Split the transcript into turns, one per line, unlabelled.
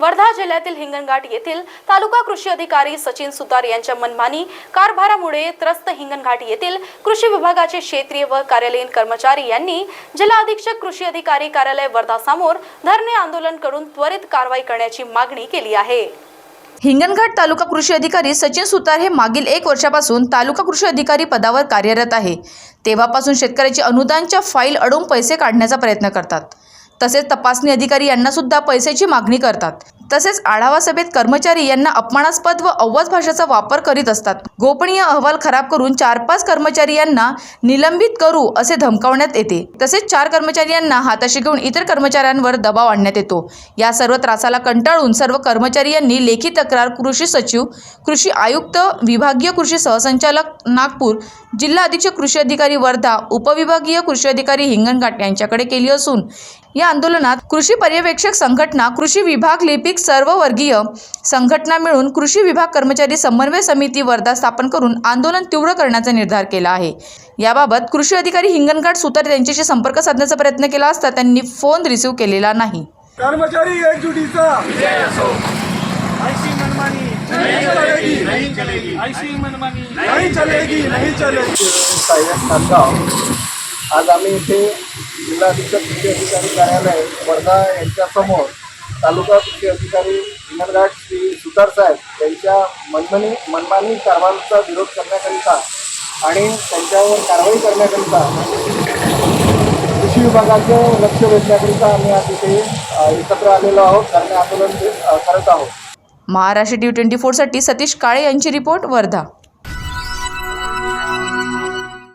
वर्धा जिल्ह्यातील हिंगणघाट येथील तालुका कृषी अधिकारी सचिन सुतार यांच्या मनमानी कारभारामुळे त्रस्त हिंगणघाट येथील कृषी विभागाचे क्षेत्रीय व कार्यालयीन कर्मचारी यांनी जिल्हा अधीक्षक कृषी अधिकारी कार्यालय वर्धा समोर धरणे आंदोलन करून त्वरित कारवाई करण्याची मागणी केली आहे.
हिंगणघाट तालुका कृषी अधिकारी सचिन सुतार हे मागील एक वर्षापासून तालुका कृषी अधिकारी पदावर कार्यरत आहे. तेव्हापासून शेतकऱ्याची अनुदानच्या फाईल अडवून पैसे काढण्याचा प्रयत्न करतात. तसेच तपासणी अधिकारी यांना सुद्धा पैशाची मागणी करतात. तसेच आढावा सभेत कर्मचारी यांना अपमानास्पद व अव्वाज भाषेचा वापर करीत असतात. गोपनीय अहवाल खराब करून चार पाच कर्मचारी यांना निलंबित करू असे धमकावण्यात येते. तसेच चार कर्मचारी यांना हाताशी घेऊन इतर कर्मचाऱ्यांवर दबाव आणण्यात येतो. या सर्व त्रासाला कंटाळून सर्व कर्मचारी यांनी लेखी तक्रार कृषी सचिव कृषी आयुक्त विभागीय कृषी सहसंचालक नागपूर जिल्हा अधीक्षक कृषी अधिकारी वर्धा उपविभागीय कृषी अधिकारी हिंगणघाट यांच्याकडे केली असून या आंदोलनात कृषी पर्यवेक्षक संघटना कृषी विभाग लिपिक सर्व वर्गीय संघटना मिळून कृषी विभाग कर्मचारी समन्वय समिती वर्धा स्थापन करून आंदोलन तीव्र करण्याचा निर्धार केला आहे. याबाबत कृषी अधिकारी हिंगणघाट सुतार यांच्याशी संपर्क साधण्याचा प्रयत्न केला असता त्यांनी फोन रिसीव्ह केलेला नाही.
कर्मचारी एकजुटीचा.
ऐसी मनमानी.
नहीं चलेगी.
नहीं चलेगी. ऐसी मनमानी.
नहीं चलेगी. नहीं चलेगी.
साहेब नांदगाव आज आम्ही इथे जिल्हा अधीक्षक कृषी अधिकारी कार्यालय वर्धा यांच्यासमोर तालुका कृषी अधिकारी हिंगणघाट श्री सुतार साहेब यांच्या मनमानी मनमानी कारभाराचा विरोध करण्याकरिता आणि त्यांच्यावर कारवाई करण्याकरिता कृषी विभागाचं लक्ष वेधण्याकरिता आम्ही आज इथे एकत्र आलेलो आहोत कारण आंदोलन करत आहोत.
महाराष्ट्र टी ट्वेंटी फोरसाठी सतीश काळे यांची रिपोर्ट वर्धा.